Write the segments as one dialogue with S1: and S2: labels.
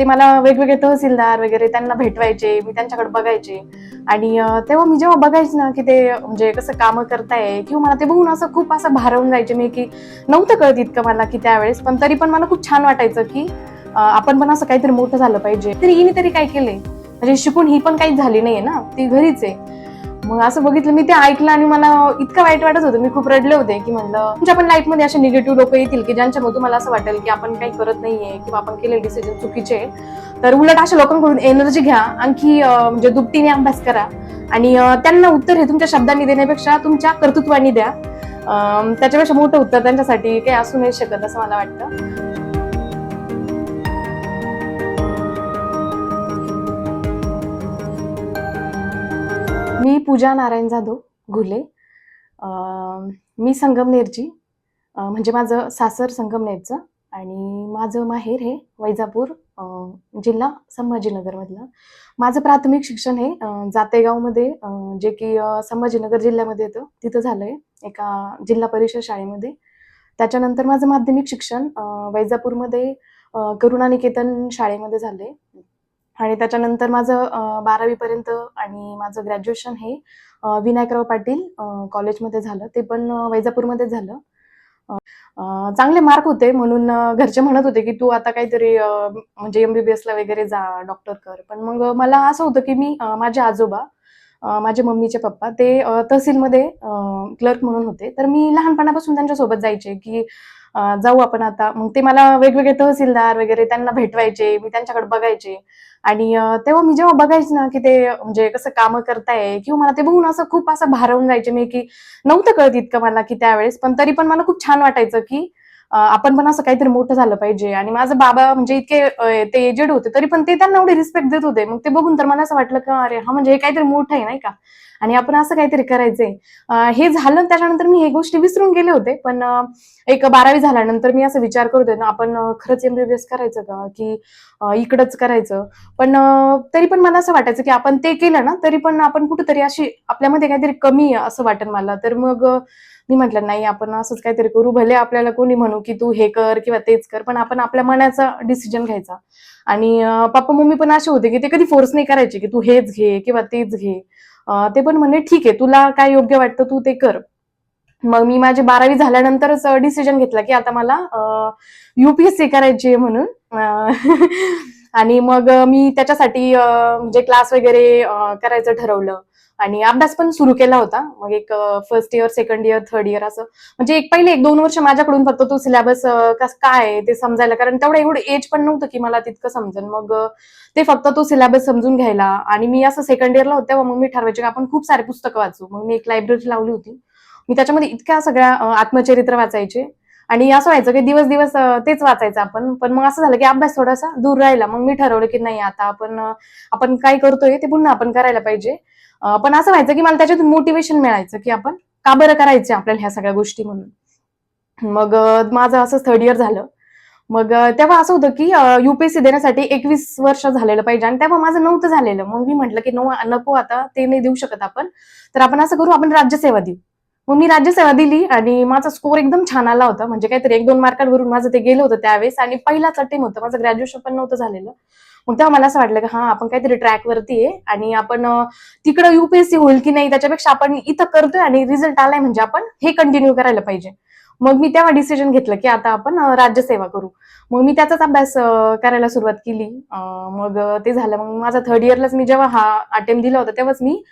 S1: ते मला वेगवेगळे तहसीलदार वगैरे त्यांना भेटवायचे मी त्यांच्याकडे बघायचे. आणि तेव्हा मी जेव्हा बघायचे ना की ते म्हणजे कसं कामं करताय किंवा मला ते बघून असं खूप असं भारावून जायचे मी की नव्हतं कळत इतकं मला की त्यावेळेस. पण तरी पण मला खूप छान वाटायचं की आपण पण असं काहीतरी मोठं झालं पाहिजे. तरी हिने तरी काय केलंय? म्हणजे शिकून ही पण काहीच झाली नाहीये ना? ती घरीच आहे. मग असं बघितलं मी ते ऐकलं आणि मला इतकं वाईट वाटत होतं. मी खूप रडले होते की म्हणलं तुमच्या पण लाईफमध्ये असे निगेटिव्ह लोक येतील की ज्यांच्यामुळे तुम्हाला असं वाटेल की आपण काही करत नाहीये किंवा आपण केलेले डिसिजन चुकीचे आहे. तर उलट अशा लोकांकडून एनर्जी घ्या आणखी म्हणजे दुपटीने अभ्यास करा. आणि त्यांना उत्तर हे तुमच्या शब्दांनी देण्यापेक्षा तुमच्या कर्तृत्वाने द्या. त्याच्यापेक्षा मोठं उत्तर त्यांच्यासाठी काही असू नाही शकत असं मला वाटतं. मी पूजा नारायण जाधव घुले. मी संगमनेरची. म्हणजे माझं सासर संगमनेरचं आणि माझं माहेर हे वैजापूर जिल्हा संभाजीनगरमधलं. माझं प्राथमिक शिक्षण हे जातेगावमध्ये जे की संभाजीनगर जिल्ह्यामध्ये येतं. तिथं झालं आहे एका जिल्हा परिषद शाळेमध्ये. त्याच्यानंतर माझं माध्यमिक शिक्षण वैजापूरमध्ये करुणानिकेतन शाळेमध्ये झालं आहे आणि त्याच्यानंतर माझं बारावीपर्यंत आणि माझं ग्रॅज्युएशन हे विनायकराव पाटील कॉलेजमध्ये झालं. ते पण वैजापूरमध्ये झालं. चांगले मार्क होते म्हणून घरचे म्हणत होते की तू आता काहीतरी अं, म्हणजे एमबीबीएस ला वगैरे जा डॉक्टर कर. पण मग मला असं होतं की मी माझे आजोबा माझे मम्मीचे पप्पा ते तहसीलमध्ये क्लर्क म्हणून होते. तर मी लहानपणापासून त्यांच्यासोबत जायचे की जाऊ आपण आता. मग ते मला वेगवेगळे तहसीलदार वगैरे त्यांना भेटवायचे मी त्यांच्याकडे बघायचे. आणि तेव्हा मी जेव्हा बघायचे ना की ते म्हणजे कसं कामं करताय किंवा मला ते बघून असं खूप असं भारावून जायचे मी की नव्हतं कळत इतकं मला की त्यावेळेस. पण तरी पण मला खूप छान वाटायचं की आपण पण असं काहीतरी मोठं झालं पाहिजे. आणि माझं बाबा म्हणजे इतके ते एजेड होते तरी पण ते त्यांना एवढे रिस्पेक्ट देत होते. मग ते बघून तर मला असं वाटलं की अरे हा म्हणजे हे काहीतरी मोठं आहे नाही का? आणि आपण असं काहीतरी करायचंय. हे झालं त्याच्यानंतर मी हे गोष्टी विसरून गेले होते पण एक बारावी झाल्यानंतर मी असं विचार करत होते ना आपण खरंच एमबीबीएस करायचं का? की इकडंच करायचं. पण तरी पण मला असं वाटायचं की आपण ते केलं ना तरी पण आपण कुठंतरी अशी आपल्यामध्ये काहीतरी कमी आहे असं वाटेल मला. तर मग मी म्हटलं नाही आपण असंच काहीतरी करू. भले आपल्याला कोणी म्हणू की तू हे कर किंवा तेच कर पण आपण आपल्या मनाचा डिसिजन घ्यायचा. आणि पप्पा मम्मी पण असे होते की ते कधी फोर्स नाही करायचे की तू हेच घे किंवा तेच घे. ते पण म्हणे ठीक आहे तुला काय योग्य वाटतं तू ते कर. मग मी माझी बारावी झाल्यानंतरच डिसिजन घेतला की आता मला युपीएससी करायची आहे म्हणून. आणि मग मी त्याच्यासाठी म्हणजे क्लास वगैरे करायचं ठरवलं. आणि अभ्यास पण सुरू केला होता. मग एक first year second year third year असं. म्हणजे एक पहिले एक दोन वर्ष माझ्याकडून फक्त तो सिलेबस काय आहे ते समजायला. कारण तेवढं एवढं एज पण नव्हतं की मला तितकं समजेल मग ते फक्त तो सिलेबस समजून घ्यायला. आणि मी असं सेकंड इयरला होते मग मी ठरवायचे की आपण खूप सारे पुस्तकं वाचू. मग मी एक लायब्ररी लावली होती. मी त्याच्यामध्ये इतक्या सगळ्या आत्मचरित्र वाचायचे. आणि असं व्हायचं की दिवस दिवस तेच वाचायचं आपण. पण मग असं झालं की अभ्यास थोडासा दूर राहिला. मग मी ठरवलं की नाही आता आपण आपण काय करतोय ते पुन्हा आपण करायला पाहिजे. पण असं व्हायचं की मला त्याच्यातून मोटिवेशन मिळायचं की आपण का बरं करायचं आपल्याला ह्या सगळ्या गोष्टी म्हणून. मग माझं असं थर्ड इयर झालं. मग तेव्हा असं होतं की युपीएससी देण्यासाठी एकवीस वर्ष झालेलं पाहिजे आणि तेव्हा माझं नव्हतं झालेलं. मग मी म्हटलं की नो नको आता ते नाही देऊ शकत आपण. तर आपण असं करू आपण राज्यसेवा देऊ. मग मी राज्यसेवा दिली आणि माझा स्कोर एकदम छान आला होता. म्हणजे काहीतरी एक दोन मार्कांवरून माझं ते गेलं होतं त्यावेळेस. आणि पहिलाच अटेम होतं. माझं ग्रॅज्युएशन पण नव्हतं झालेलं. मग तेव्हा मला असं वाटलं की हा आपण काहीतरी ट्रॅकवरती आहे आणि आपण तिकडं युपीएससी होईल की नाही त्याच्यापेक्षा आपण इथं करतोय आणि रिझल्ट आलाय म्हणजे आपण हे कंटिन्यू करायला पाहिजे. मग मी तेव्हा डिसिजन घेतलं की आता आपण राज्यसेवा करू. मग मी त्याचाच अभ्यास करायला सुरुवात केली. मग ते झालं. मग माझा थर्ड इयरलाच मी जेव्हा हा अटेम्प्ट दिला होता तेव्हाच मी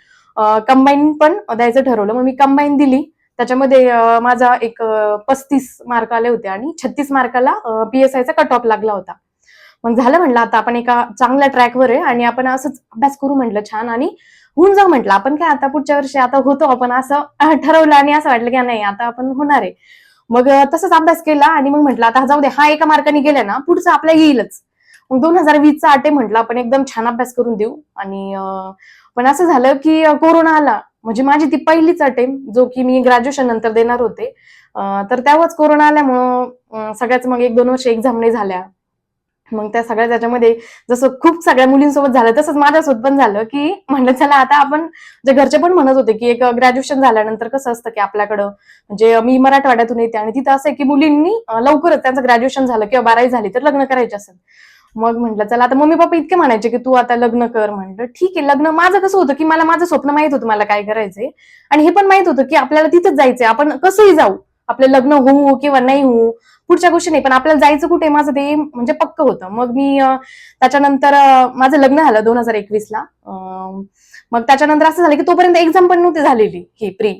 S1: कंबाईन पण द्यायचं ठरवलं. मग मी कंबाईन दिली. त्याच्यामध्ये माझा एक पस्तीस मार्क आले होते आणि छत्तीस मार्काला पीएसआयचा कट ऑफ लागला होता. मग झालं म्हटलं आता आपण एका चांगल्या ट्रॅकवर आहे आणि आपण असंच अभ्यास करू म्हटलं छान आणि होऊन जाऊ म्हटलं. आपण काय आता पुढच्या वर्षी आता होतो आपण असं ठरवलं आणि असं वाटलं की नाही आता आपण होणार आहे. मग तसंच अभ्यास केला आणि मग म्हटलं आता जाऊ दे हा एका मार्काने गेला ना पुढचा आपल्या येईलच. मग दोन हजार वीसचा आटे म्हटलं आपण एकदम छान अभ्यास करून देऊ. आणि पण असं झालं की कोरोना आला. म्हणजे माझी ती पहिलीच अटेम जो की मी ग्रॅज्युएशन नंतर देणार होते. तर तेव्हाच कोरोना आल्यामुळं सगळ्याच मग एक दोन वर्ष एक्झाम नाही झाल्या. मग त्या सगळ्या त्याच्यामध्ये जसं खूप सगळ्या मुलींसोबत झालं तसंच माझ्यासोबत पण झालं की म्हणलं चला आता आपण जे घरचे पण म्हणत होते की एक ग्रॅज्युएशन झाल्यानंतर कसं असतं की आपल्याकडं म्हणजे मी मराठवाड्यातून येते आणि तिथं असं आहे की मुलींनी लवकरच त्यांचं ग्रॅज्युएशन झालं किंवा बारावी झाली तर लग्न करायचे असेल. मग म्हटलं चला आता मम्मी पप्पा इतके म्हणायचे की तू आता लग्न कर म्हटलं. ठीक आहे लग्न माझं कसं होतं की मला माझं स्वप्न माहीत होतं मला काय करायचंय आणि हे पण माहीत होतं की आपल्याला तिथंच जायचंय. आपण कसंही जाऊ आपलं लग्न होऊ किंवा नाही होऊ पुढच्या गोष्टी नाही पण आपल्याला जायचं कुठे माझं ते म्हणजे पक्क होतं. मग मी त्याच्यानंतर माझं लग्न झालं दोन हजार एकवीसला. मग त्याच्यानंतर असं झालं की तोपर्यंत एक्झाम पण नव्हती झालेली ही प्री.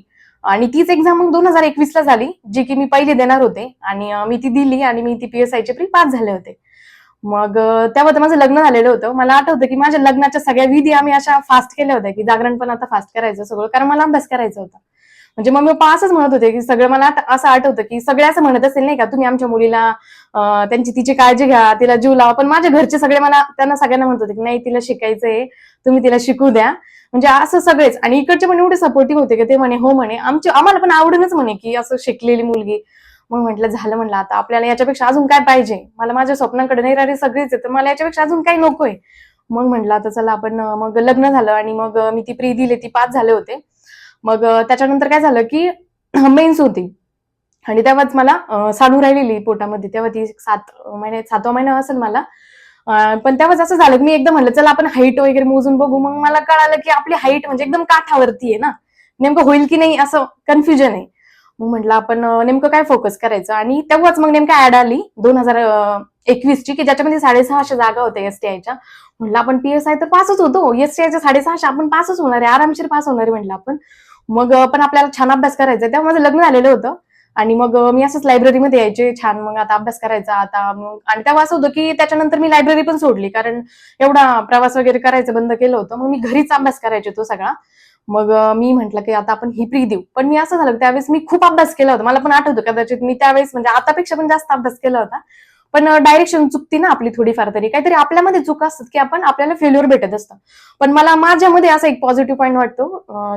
S1: आणि तीच एक्झाम मग दोन हजार एकवीसला झाली जी की मी पहिली देणार होते. आणि मी ती दिली आणि मी ती पीएसआयची प्री पास झाले होते. मग तेव्हा तर माझं लग्न झालेलं होतं. मला आठवतं की माझ्या लग्नाच्या सगळ्या विधी आम्ही अशा फास्ट केल्या होत्या की जागरण पण आता फास्ट करायचं सगळं कारण मला अभ्यास करायचा होता. म्हणजे मम्मी पप्पा असंच म्हणत होते की सगळं मला आता असं आठवतं की सगळे असं म्हणत असेल नाही का तुम्ही आमच्या मुलीला त्यांची तिची काळजी घ्या तिला जीव लावा. पण माझ्या घरचे सगळे मला त्यांना सगळ्यांना म्हणत होते की नाही तिला शिकायचंय तुम्ही तिला शिकू द्या. म्हणजे असं सगळेच. आणि इकडचे पण एवढे सपोर्टिव्ह होते की ते म्हणे हो म्हणे आमचे आम्हाला पण आवडूनच म्हणे की असं शिकलेली मुलगी. मग म्हटलं झालं म्हणलं आता आपल्याला याच्यापेक्षा अजून काय पाहिजे? मला माझ्या स्वप्नांकडे नाही राहिले सगळेच तर मला याच्यापेक्षा अजून काही नकोय. मग म्हटलं आता चला आपण मग लग्न झालं आणि मग मी ती प्री दिली ती पाच झाले होते. मग त्याच्यानंतर काय झालं की मेन्स होती. आणि तेव्हाच मला साडू राहिलेली पोटामध्ये. तेव्हा ती सात महिने सातवा महिना असेल मला. पण तेव्हाच असं झालं की मी एकदम म्हणलं चला आपण हाईट वगैरे मोजून बघू. मग मला कळालं की आपली हाईट म्हणजे एकदम काठावरती आहे ना. नेमकं होईल की नाही असं कन्फ्युजन आहे. मग म्हटलं आपण नेमकं काय फोकस करायचं? आणि तेव्हाच मग नेमकं ऍड आली दोन हजार एकवीस ची की ज्याच्यामध्ये साडेसहाशे जागा होत्या एसटीआयच्या म्हटलं आपण पीएसआय तर पासच होतो. एसटीआयच्या साडेसहाशे आपण पासच होणार आहे. आरामशीर पास होणार आहे म्हटलं आपण. मग पण आपल्याला छान अभ्यास करायचा तेव्हा माझं लग्न झालेलं होतं. आणि मग मी असंच लायब्ररीमध्ये यायचे. छान मग आता अभ्यास करायचा आता मग आणि तेव्हा असं होतं की त्याच्यानंतर मी लायब्ररी पण सोडली. कारण एवढा प्रवास वगैरे करायचं बंद केलं होतं. मग मी घरीच अभ्यास करायचे तो सगळा. मग मी म्हटलं की आता आपण ही प्री देऊ. पण मी असं झालं त्यावेळेस मी खूप अभ्यास केला होता. मला पण आठवतं कदाचित मी त्यावेळेस म्हणजे आतापेक्षा पण जास्त अभ्यास केला होता. पण डायरेक्शन चुकती ना आपली थोडीफार तरी. काहीतरी आपल्यामध्ये चूक असतात की आपण आपल्याला फेल्युअर भेटत असतं. पण मला माझ्यामध्ये असा एक पॉझिटिव्ह पॉईंट वाटतो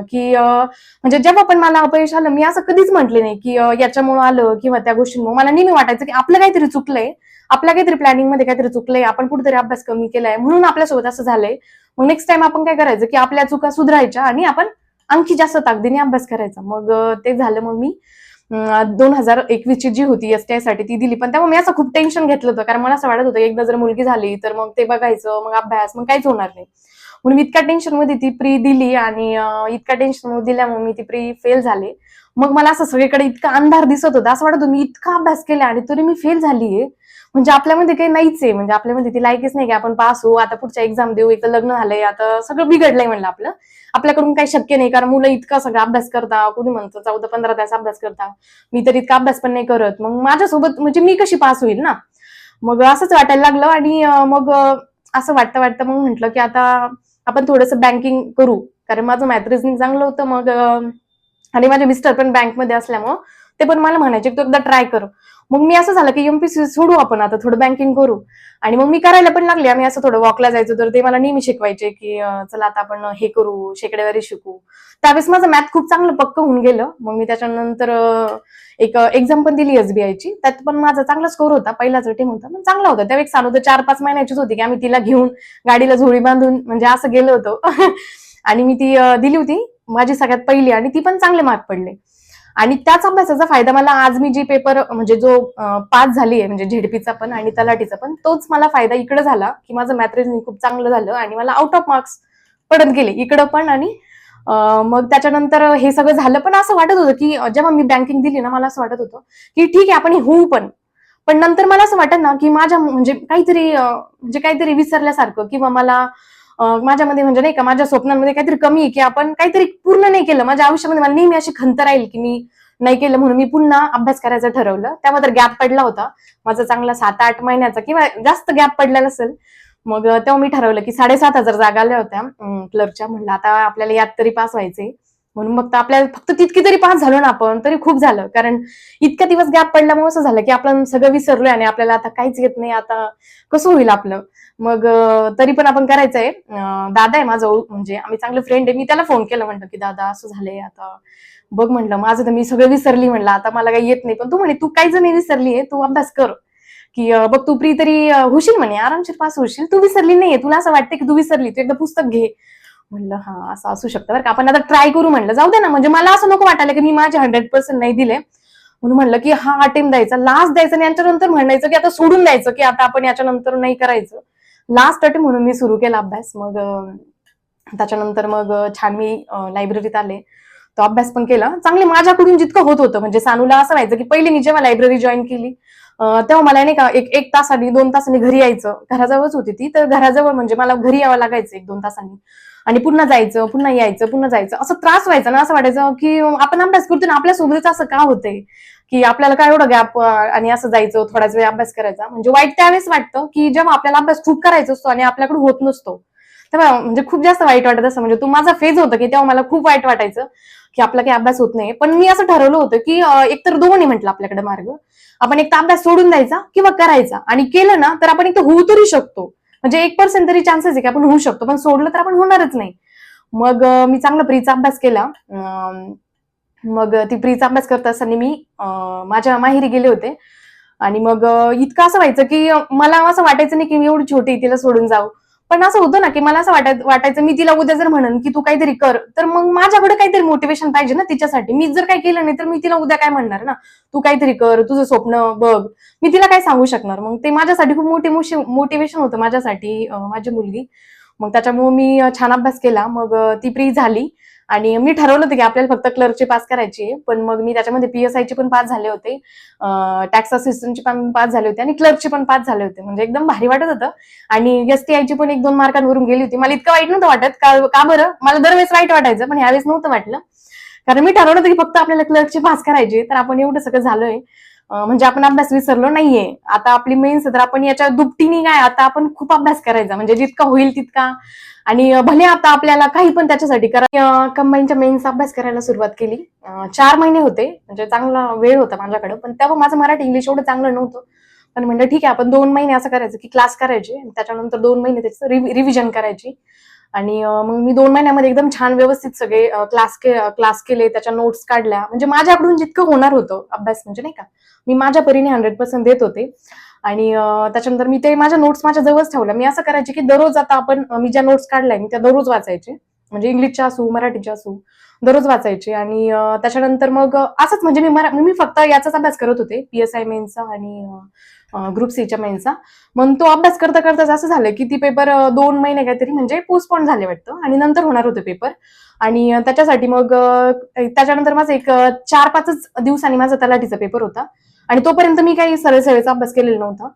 S1: की म्हणजे जेव्हा पण मला अपयश आलं मी असं कधीच म्हटले नाही की याच्यामुळं आलं किंवा त्या गोष्टींमुळे. मला नेहमी वाटायचं की आपलं काहीतरी चुकलंय आपल्या काहीतरी प्लॅनिंगमध्ये काहीतरी चुकलंय आपण कुठेतरी अभ्यास कमी केलाय. म्हणून आपल्यासोबत असं झालंय. मग नेक्स्ट टाइम आपण काय करायचं की आपल्या चुका सुधारायच्या आणि आपण आणखी जास्त ताकदीने अभ्यास करायचा. मग ते झालं मग मी दोन हजार एकवीसची जी होती एसटीआयसाठी ती दिली. पण तेव्हा मी असं खूप टेन्शन घेतलं होतं कारण मला असं वाटत होतं एकदा जर मुलगी झाली तर मग ते बघायचं मग अभ्यास मग काहीच होणार नाही. म्हणून मी इतक्या टेन्शनमध्ये ती प्री दिली आणि इतक्या टेन्शनमध्ये दिल्यामुळे मी ती प्री फेल झाले. मग मला असं सगळीकडे इतका अंधार दिसत होता असं वाटत मी इतका अभ्यास केला आणि तरी मी फेल झालीये. म्हणजे आपल्यामध्ये काही नाहीच आहे. म्हणजे आपल्यामध्ये ती लायकीच नाही की आपण पास होऊ आता पुढच्या एक्झाम देऊ एक लग्न झालंय आता सगळं बिघडलंय म्हणलं आपलं. आपल्याकडून काही शक्य नाही कारण मुलं इतका सगळा अभ्यास करता कोणी म्हणतं चौदा पंधरा तास अभ्यास करता. मी तर इतका अभ्यास पण नाही करत. मग माझ्यासोबत म्हणजे मी कशी पास होईल ना? मग असंच वाटायला लागलं आणि मग असं वाटतं वाटतं मग म्हटलं की आता आपण थोडंसं बँकिंग करू. कारण माझं मॅथ रिझनिंग चांगलं होतं मग आणि माझे मिस्टर पण बँकमध्ये असल्यामुळं ते पण मला म्हणायचे तू एकदा ट्राय कर. मग मी असं झालं की एमपीसी सोडू आपण आता थोडं बँकिंग करू. आणि मग मी करायला पण लागले. आम्ही असं थोडं वॉकला जायचो तर ते मला नेहमी शिकवायचे की चला आता आपण हे करू शेकडेवारी शिकू. त्यावेळेस माझं मॅथ खूप चांगलं पक्क होऊन गेलं. मग मी त्याच्यानंतर एक एक्झाम पण दिली एसबीआयची त्यात पण माझा चांगला स्कोर होता पहिलाच टीम होता पण चांगला होता. त्यावेळेस चालू होतं चार पाच महिन्याचीच होती की आम्ही तिला घेऊन गाडीला झोळी बांधून म्हणजे असं गेलो होतो. आणि मी ती दिली होती माझी सगळ्यात पहिली. आणि ती पण चांगले मार्क पडले. आणि त्याच अभ्यासाचा फायदा मला आज मी जी पेपर म्हणजे जो पास झाली आहे म्हणजे झेडपीचा पण आणि तलाठीचा पण तोच मला फायदा इकडे झाला की माझं मॅथ रिझनिंग खूप चांगलं झालं आणि मला आउट ऑफ मार्क्स पडत गेले इकडं पण आणि मग त्याच्यानंतर हे सगळं झालं. पण असं वाटत होतं की जेव्हा मी बँकिंग दिली ना मला असं वाटत होतं की ठीक आहे आपण होऊ पण. पण नंतर मला असं वाटत ना की माझ्या म्हणजे काहीतरी म्हणजे काहीतरी विसरल्यासारखं किंवा मला माझ्यामध्ये म्हणजे नाही का माझ्या स्वप्नांमध्ये काहीतरी कमी आहे की आपण काहीतरी पूर्ण नाही केलं. माझ्या आयुष्यामध्ये मला नेहमी अशी खंत राहील की मी नाही केलं म्हणून मी पुन्हा अभ्यास करायचं ठरवलं. त्यामध्ये गॅप पडला होता. माझा चांगला सात आठ महिन्याचा किंवा जास्त गॅप पडलेला असेल. मग तेव्हा मी ठरवलं की साडेसात हजार जागा आल्या होत्या क्लर्कच्या म्हणलं आता आपल्याला यात तरी पास व्हायचंय. म्हणून मग आपल्याला फक्त तितकी तरी पास झालो ना आपण तरी खूप झालं. कारण इतक्या दिवस गॅप पडल्यामुळे असं झालं की आपण सगळं विसरलोय आणि आपल्याला आता काहीच येत नाही आता कसं होईल आपलं? मग तरी पण आपण करायचंय. दादा आहे माझा म्हणजे आम्ही चांगले फ्रेंड आहे. मी त्याला फोन केला म्हणलं की दादा असं झालंय आता बघ म्हणलं माझं तर मी सगळं विसरली म्हणलं आता मला काही येत नाही. पण तू म्हणे तू काहीच नाही विसरली आहे तू अभ्यास कर. की बघ तू प्री तरी होशील म्हणे आरामशीर पास होशील. तू विसरली नाहीये. तुला असं वाटतं की तू विसरली तू एकदा पुस्तक घे. म्हणलं हा असं असू शकतं. बरं का आपण आता ट्राय करू म्हणलं. जाऊ दे ना म्हणजे मला असं नको वाटायला की मी माझे हंड्रेड पर्सेंट नाही दिले. म्हणून म्हणलं की हा अटेम्प्ट द्यायचा लास्ट द्यायचा आणि याच्यानंतर म्हणायचं की आता सोडून द्यायचं की आता आपण याच्यानंतर नाही करायचं. लास्ट अटेम्प्ट म्हणून मी सुरू केला अभ्यास. मग त्याच्यानंतर मग छान मी लायब्ररीत आले. तो अभ्यास पण केला. चांगले माझ्याकडून जितकं होत होतं म्हणजे सानूला असं व्हायचं की पहिले मी जेव्हा लायब्ररी जॉईन केली तेव्हा मला नाही का एक एक तासाने दोन तासांनी घरी यायचं. घराजवळच होती ती तर घराजवळ म्हणजे मला घरी यावं लागायचं एक दोन तासांनी. आणि पुन्हा जायचं पुन्हा यायचं पुन्हा जायचं. असं त्रास व्हायचा ना असं वाटायचं की आपण अभ्यास करतो ना आपल्या सोबतच असं का होतंय? की आपल्याला काय एवढं गॅप आणि असं जायचं थोडाच वेळ अभ्यास करायचा. म्हणजे वाईट त्यावेळेस वाटतं की जेव्हा आपल्याला अभ्यास खूप करायचा असतो आणि आपल्याकडे होत नसतो तेव्हा म्हणजे खूप जास्त वाईट वाटत असं म्हणजे तो माझा फेज होता की तेव्हा मला खूप वाईट वाटायचं की आपला काही अभ्यास होत नाही. पण मी असं ठरवलं होतं की एक एकतर दोन्ही म्हटलं आपल्याकडे मार्ग. आपण एक तर अभ्यास सोडून द्यायचा किंवा करायचा. आणि केलं ना तर आपण एक तर होऊ तरी शकतो. म्हणजे एक पर्सेंट तरी चान्सेस आहे की आपण होऊ शकतो पण सोडलं तर आपण होणारच नाही. मग मी चांगला प्रीचा अभ्यास केला. अं, मग ती प्रीचा अभ्यास करत असताना मी माझ्या माहेरी गेले होते. आणि मग इतकं असं व्हायचं की मला असं वाटायचं नाही की मी एवढी छोटी तिला सोडून जाऊ पण असं होतं ना की मला असं वाटायचं वाटायचं मी तिला उद्या जर म्हणन की तू काहीतरी कर तर मग माझ्याकडे काहीतरी मोटिवेशन पाहिजे ना तिच्यासाठी. मी जर काही केलं नाही तर मी तिला उद्या काय म्हणणार ना? तू काहीतरी कर तुझं स्वप्न बघ. मी तिला काय सांगू शकणार? मग ते माझ्यासाठी खूप मोठे मोटिवेशन होतं माझ्यासाठी माझी मुलगी. मग त्याच्यामुळे मी छान अभ्यास केला. मग ती प्री झाली. आणि मी ठरवलं होतं की आपल्याला फक्त क्लर्कची पास करायची आहे पण मग मी त्याच्यामध्ये पीएसआयचे पण पास झाले होते. टॅक्स असिस्टंटची पण पास झाले होते आणि क्लर्कची पण पास झाले होते. म्हणजे एकदम भारी वाटत होतं. आणि एसटीआय ची पण एक दोन मार्कांवरून गेली होती. मला इतकं वाईट नव्हतं वाटत. का का बरं? मला दरवेळेस वाईट वाटायचं पण ह्यावेळेस नव्हतं वाटलं. कारण मी ठरवलं होतं की फक्त आपल्याला क्लर्कची पास करायची तर आपण एवढं सगळं झालोय. म्हणजे आपण अभ्यास विसरलो नाहीये. आता आपली मेन्स तर आपण याच्या दुपटीने काय आता आपण खूप अभ्यास करायचा. म्हणजे जितका होईल तितका. आणि भले आता आपल्याला काही पण त्याच्यासाठी करा कंबाईनच्या मेन्स अभ्यास करायला सुरुवात केली. चार महिने होते. म्हणजे चांगला वेळ होता माझ्याकडे. पण तेव्हा माझं मराठी इंग्लिश एवढं चांगलं नव्हतं. पण म्हणलं ठीक आहे आपण दोन महिने असं करायचं की क्लास करायचे. आणि त्याच्यानंतर दोन महिने त्याचं रिव्हिजन करायची. आणि मग मी दोन महिन्यामध्ये एकदम छान व्यवस्थित सगळे क्लास के क्लास केले. त्याच्या नोट्स काढल्या. म्हणजे माझ्याकडून जितकं होणार होतं अभ्यास म्हणजे नाही का. मी माझ्या परीने हंड्रेड पर्सेंट देत होते. आणि त्याच्यानंतर मी ते माझ्या नोट्स माझ्या जवळच ठेवल्या. मी असं करायचे की दररोज आता आपण मी ज्या नोट्स काढल्या मी त्या दररोज वाचायचे. म्हणजे इंग्लिशच्या असू मराठीच्या असू दररोज वाचायचे. आणि त्याच्यानंतर मग असंच म्हणजे मी मरा मी फक्त याचाच अभ्यास करत होते. पी एस आय मेनचा आणि ग्रुप सीच्या मेनचा मग तो अभ्यास करता करताच असं झालं की ती पेपर दोन महिने काहीतरी म्हणजे पोस्टपोन झाले वाटतं. आणि नंतर होणार होते पेपर आणि त्याच्यासाठी मग त्याच्यानंतर माझं एक चार पाचच दिवसांनी माझा तलाठीचा पेपर होता. आणि तोपर्यंत मी काही सरळ सेवेचा अभ्यास केलेला नव्हता.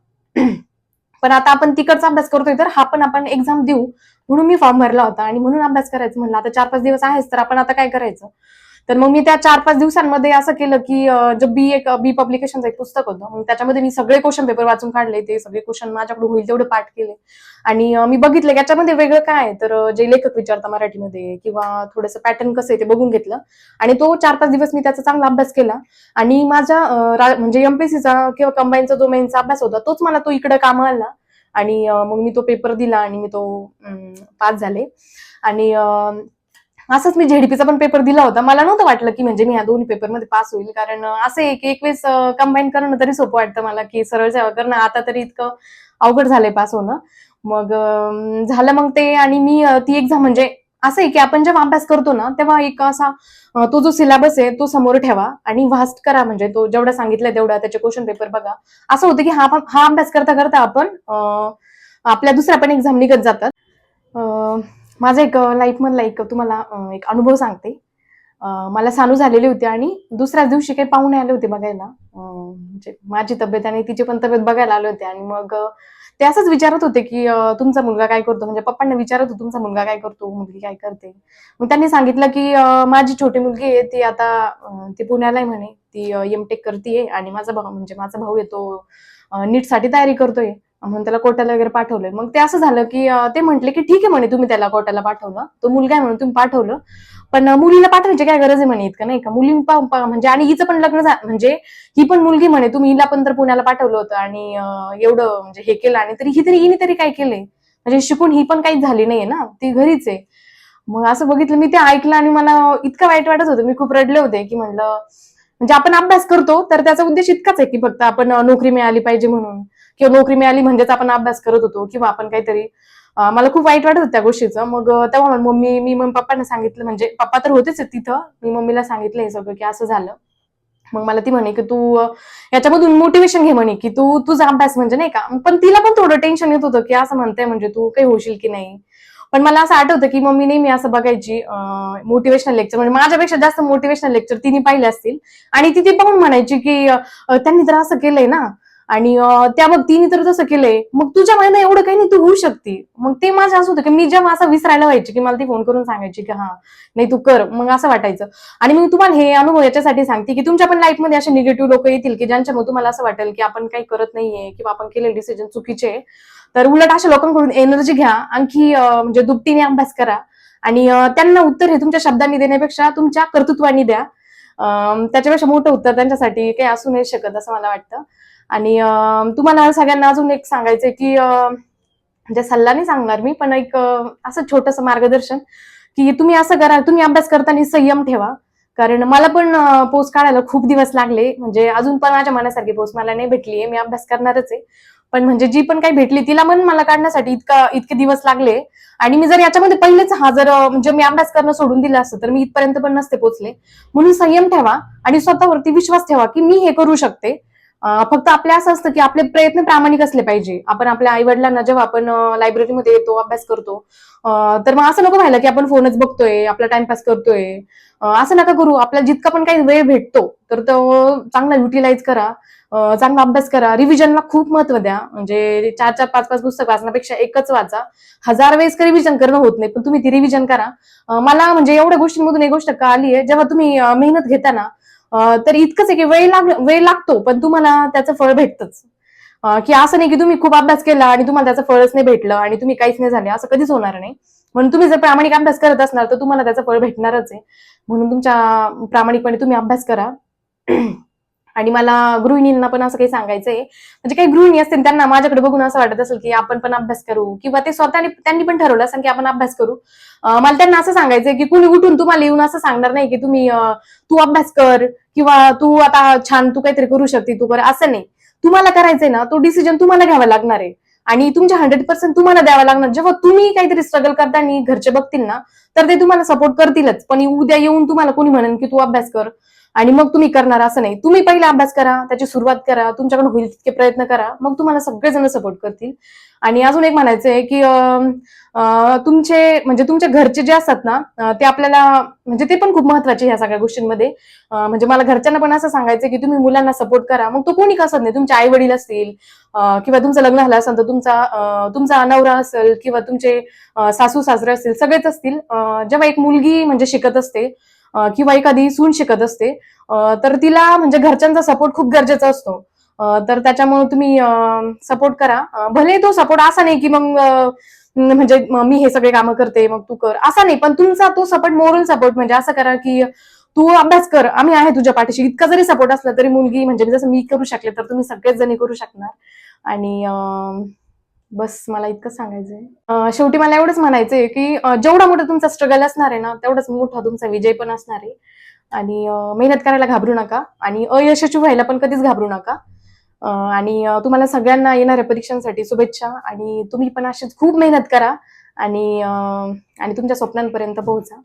S1: पण आता आपण तिकडचा अभ्यास करतोय तर हा पण आपण एक्झाम देऊ म्हणून मी फॉर्म भरला होता. आणि म्हणून अभ्यास करायचं म्हणलं. आता चार पाच दिवस आहेच तर आपण आता काय करायचं? तर मग मी त्या चार पाच दिवसांमध्ये असं केलं की जो बी एक बी पब्लिकेशनचं एक पुस्तक होतं. मग त्याच्यामध्ये मी सगळे क्वेश्चन पेपर वाचून काढले ते सगळे क्वेश्चन माझ्याकडे होईल तेवढे पाठ केले. आणि मी बघितलं की याच्यामध्ये वेगळं काय आहे? तर जे लेखक विचारता मराठीमध्ये किंवा थोडंसं पॅटर्न कसं आहे ते बघून घेतलं. आणि तो चार पाच दिवस मी त्याचा चांगला अभ्यास केला. आणि माझ्या म्हणजे एमपीसीचा किंवा कंबाईनचा जो मेनचा अभ्यास होता तोच मला तो इकडे काम आला आणि मग मी तो पेपर दिला आणि मी तो पास झाले. आणि असंच मी झेडपीचा पण पेपर दिला होता. मला नव्हतं वाटलं की म्हणजे मी या दोन्ही पेपरमध्ये पास होईल. कारण असं एक वेळेस कंबाईन करणं तरी सोपं वाटतं मला की सरळ सेवा करणं. आता तरी इतकं अवघड झालंय पास होणं. मग झालं मग ते आणि मी ती एक्झाम म्हणजे असं आहे की आपण जेव्हा अभ्यास करतो ना तेव्हा एक असा तो जो सिलेबस आहे तो समोर ठेवा आणि वास्ट करा. म्हणजे तो जेवढा सांगितलं तेवढा. त्याचे क्वेश्चन पेपर बघा. असं होतं की हा हा अभ्यास करता करता आपण आपल्या दुसऱ्या पण एक्झाम निघत जातात. माझा एक लाईफमधला एक तुम्हाला एक अनुभव सांगते. मला सानू झालेली होती आणि दुसऱ्याच दिवशी काही पाहुणे आले होते बघायला. म्हणजे माझी तब्येत आणि तिची पण तब्येत बघायला आले होते आणि मग ते असंच विचारत होते की तुमचा मुलगा काय करतो? म्हणजे पप्पांना विचारत होतो तुमचा मुलगा काय करतो? मुलगी काय करते? मग त्यांनी सांगितलं की माझी छोटी मुलगी आहे ती आता ती पुण्याला आहे म्हणे. ती एम टेक करतीये आणि माझा भाऊ म्हणजे माझा भाऊ येतो नीटसाठी नीटसाठी तयारी करतोय. म्हणून त्याला कोट्याला वगैरे पाठवलंय. मग ते असं झालं की ते म्हटले की ठीक आहे म्हणे तुम्ही त्याला कोट्याला पाठवलं. तो मुलगा आहे म्हणून तुम्ही पाठवलं. पण मुलीला पाठवायची काय गरज आहे म्हणे इतकं नाही का? मुली म्हणजे आणि हिचं पण लग्न झालं म्हणजे ही पण मुलगी म्हणे तुम्ही हिला पण तर पुण्याला पाठवलं होतं आणि एवढं म्हणजे हे केलं आणि तरी ही तरी हिने तरी काय केलंय? म्हणजे शिकून ही पण काहीच झाली नाहीये ना? ती घरीच आहे. मग असं बघितलं मी ते ऐकलं आणि मला इतकं वाईट वाटत होतं. मी खूप रडले होते की म्हणलं म्हणजे आपण अभ्यास करतो तर त्याचा उद्देश इतकाच आहे की फक्त आपण नोकरी मिळाली पाहिजे म्हणून. किंवा नोकरी मिळाली म्हणजेच आपण अभ्यास करत होतो किंवा आपण काहीतरी मला खूप वाईट वाटत होतं त्या गोष्टीचं. मग तेव्हा मम्मी मी मग पप्पांना सांगितलं म्हणजे पप्पा तर होतेच तिथं. मी मम्मीला सांगितलं हे सगळं की असं झालं. मग मला ती म्हणे की तू याच्यामधून मोटिवेशन घे म्हणे की तू तुझा अभ्यास म्हणजे नाही का पण तिला पण थोडं टेन्शन येत होतं की असं म्हणते म्हणजे तू काही होशील की नाही. पण मला असं आठवतं की मम्मी नेहमी असं बघायची मोटिवेशनल लेक्चर म्हणजे माझ्यापेक्षा जास्त मोटिवेशनल लेक्चर तिने पाहिले असतील. आणि ती ते पाहून म्हणायची की त्यांनी तर असं केलंय ना. आणि त्या बघ तिने तर तसं केलंय. मग तुझ्या मनात एवढं काही नाही तू होऊ शकते. मग ते माझं असं होतं की मी जेव्हा असं विसरायला व्हायची की मला ती फोन करून सांगायची की हा नाही तू कर मग असं वाटायचं. आणि मी तुम्हाला हे अनुभव याच्यासाठी सांगते की तुमच्या पण लाईफमध्ये असे निगेटिव्ह लोक येतील की ज्यांच्यामुळे तुम्हाला असं वाटेल की आपण काही करत नाहीये किंवा आपण केलेले डिसिजन चुकीचे तर उलट अशा लोकांकडून एनर्जी घ्या आणखी म्हणजे दुपटीने अभ्यास करा. आणि त्यांना उत्तर हे तुमच्या शब्दांनी देण्यापेक्षा तुमच्या कर्तृत्वानी द्या. त्याच्यापेक्षा मोठं उत्तर त्यांच्यासाठी काही असू नाही शकत असं मला वाटतं. आणि तुम्हाला सगळ्यांना अजून एक सांगायचंय की म्हणजे सल्ला नाही सांगणार मी पण एक असं छोटंसं मार्गदर्शन की तुम्ही असं करा तुम्ही अभ्यास करताना संयम ठेवा. कारण मला पण पोस्ट काढायला खूप दिवस लागले. म्हणजे अजून पण माझ्या मनासारखी पोस्ट मला नाही भेटली मी अभ्यास करणारच आहे. पण म्हणजे जी पण काही भेटली तिला पण मला काढण्यासाठी इतका इतके दिवस लागले. आणि मी जर याच्यामध्ये पहिलेच हा जर म्हणजे मी अभ्यास करणं सोडून दिलं असतं तर मी इथपर्यंत पण नसते पोचले. म्हणून संयम ठेवा आणि स्वतःवरती विश्वास ठेवा की मी हे करू शकते. फक्त आपले असं असतं की आपले प्रयत्न प्रामाणिक असले पाहिजे. आपण आपल्या आई वडिलांना जेव्हा आपण लायब्ररीमध्ये येतो अभ्यास करतो तर मग असं नको व्हायला की आपण फोनच बघतोय आपला टाइमपास करतोय. असं नका करू. आपल्याला जितका पण काही वेळ भेटतो तर तो चांगला युटिलाइज करा. चांगला अभ्यास करा. रिव्हिजनला खूप महत्त्व द्या. म्हणजे चार चार पाच पाच पुस्तक वाचण्यापेक्षा एकच वाचा. हजार वेळेस रिव्हिजन करणं होत नाही पण तुम्ही ती रिव्हिजन करा. मला म्हणजे एवढ्या गोष्टींमधून एक गोष्ट का आली आहे जेव्हा तुम्ही मेहनत घेताना तर इतकंच आहे की वेळ लाग वेळ लागतो पण तुम्हाला त्याचं फळ भेटतंच. की असं नाही की तुम्ही खूप अभ्यास केला आणि तुम्हाला त्याचं फळच नाही भेटलं आणि तुम्ही काहीच नाही झाले असं कधीच होणार नाही. म्हणून तुम्ही जर प्रामाणिक अभ्यास करत असणार तर तुम्हाला त्याचं फळ भेटणारच आहे. म्हणून तुमच्या प्रामाणिकपणे तुम्ही अभ्यास करा. आणि मला गृहिणींना पण असं काही सांगायचंय. म्हणजे काही गृहिणी असतील त्यांना माझ्याकडे बघून असं वाटत असेल की आपण पण अभ्यास करू किंवा ते स्वतःने त्यांनी पण ठरवलं असेल की आपण अभ्यास करू. मला त्यांना असं सांगायचंय की कुणी उठून तुम्हाला येऊन असं सांगणार नाही की तुम्ही तू अभ्यास कर किंवा तू आता छान तू काहीतरी करू शकते तू कर असं नाही. तुम्हाला करायचंय ना तो डिसिजन तुम्हाला घ्यावा लागणार आहे. आणि तुमच्या हंड्रेड पर्सेंट तुम्हाला द्यावा लागणार. जेव्हा तुम्ही काहीतरी स्ट्रगल करता आणि घरचे बघतील ना तर ते तुम्हाला सपोर्ट करतीलच. पण उद्या येऊन तुम्हाला कोणी म्हणेन की तू अभ्यास कर. आणि मग तुम्ही करणार असं नाही. तुम्ही पहिला अभ्यास करा त्याची सुरुवात करा तुमच्याकडून होईल तितके प्रयत्न करा. मग तुम्हाला सगळेजण सपोर्ट करतील. आणि अजून एक म्हणायचं आहे की तुमचे म्हणजे तुमच्या घरचे जे असतात ना ते आपल्याला म्हणजे ते पण खूप महत्त्वाचे ह्या सगळ्या गोष्टींमध्ये. म्हणजे मला घरच्यांना पण असं सांगायचं की तुम्ही मुलांना सपोर्ट करा. मग तो कोणी कसत नाही? तुमचे आई वडील असतील किंवा तुमचं लग्न झालं असेल तर तुमचा तुमचा नवरा असेल किंवा तुमचे सासू सासरे असतील सगळेच असतील. जेव्हा एक मुलगी म्हणजे शिकत असते किंवा एखादी सून शिकत असते तर तिला म्हणजे घरच्यांचा सपोर्ट खूप गरजेचा असतो. तर त्याच्यामुळे तुम्ही सपोर्ट करा. भले तो सपोर्ट असा नाही की मग म्हणजे मी हे सगळे कामं करते मग तू कर. असा नाही पण तुमचा तो सपोर्ट मोरल सपोर्ट म्हणजे असं करा की तू अभ्यास कर. आम्ही आहे तुझ्या पाठीशी. इतका जरी सपोर्ट असला तरी मुलगी म्हणजे जसं मी करू शकले तर तुम्ही सगळेच जणी करू शकणार. आणि अं, बस मला इतकं सांगायचंय. शेवटी मला एवढंच म्हणायचंय की जेवढा मोठा तुमचा स्ट्रगल असणार आहे ना तेवढाच मोठा तुमचा विजय पण असणार आहे. आणि मेहनत करायला घाबरू नका आणि अयशस्वी व्हायला पण कधीच घाबरू नका. आणि तुम्हाला सगळ्यांना येणाऱ्या परीक्षांसाठी शुभेच्छा आणि तुम्ही पण अशीच खूप मेहनत करा आणि आणि तुमच्या स्वप्नांपर्यंत पोहोचा.